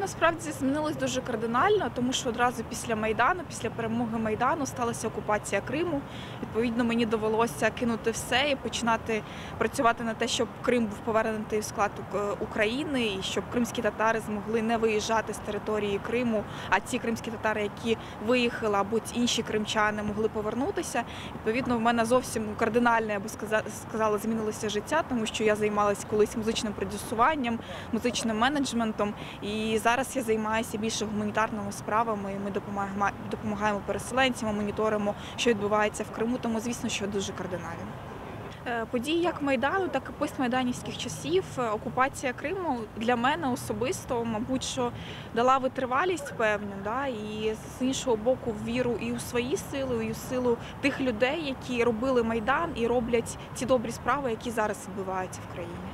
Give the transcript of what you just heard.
насправді змінилось дуже кардинально, тому що одразу після майдану, після перемоги майдану, сталася окупація Криму. Відповідно, мені довелося кинути все і починати працювати на те, щоб Крим був повернутий в склад України, і щоб кримські татари змогли не виїжджати з території Криму. А ті кримські татари, які виїхали, або інші кримчани могли повернутися. Відповідно, в мене зовсім кардинально, я би сказа- сказала, змінилося життя, тому що я займалася колись музичним продюсуванням, музичним менеджментом. І зараз я займаюся більше гуманітарними справами. Ми допомагаємо, допомагаємо переселенцям, моніторимо, що відбувається в Криму. Тому, звісно, що дуже кардинально. Е, Події як Майдану, так і постмайданівських часів. е, Окупація Криму для мене особисто, мабуть, що дала витривалість певну, да, і з іншого боку, віру і у свої сили, і у силу тих людей, які робили майдан і роблять ті добрі справи, які зараз відбуваються в країні.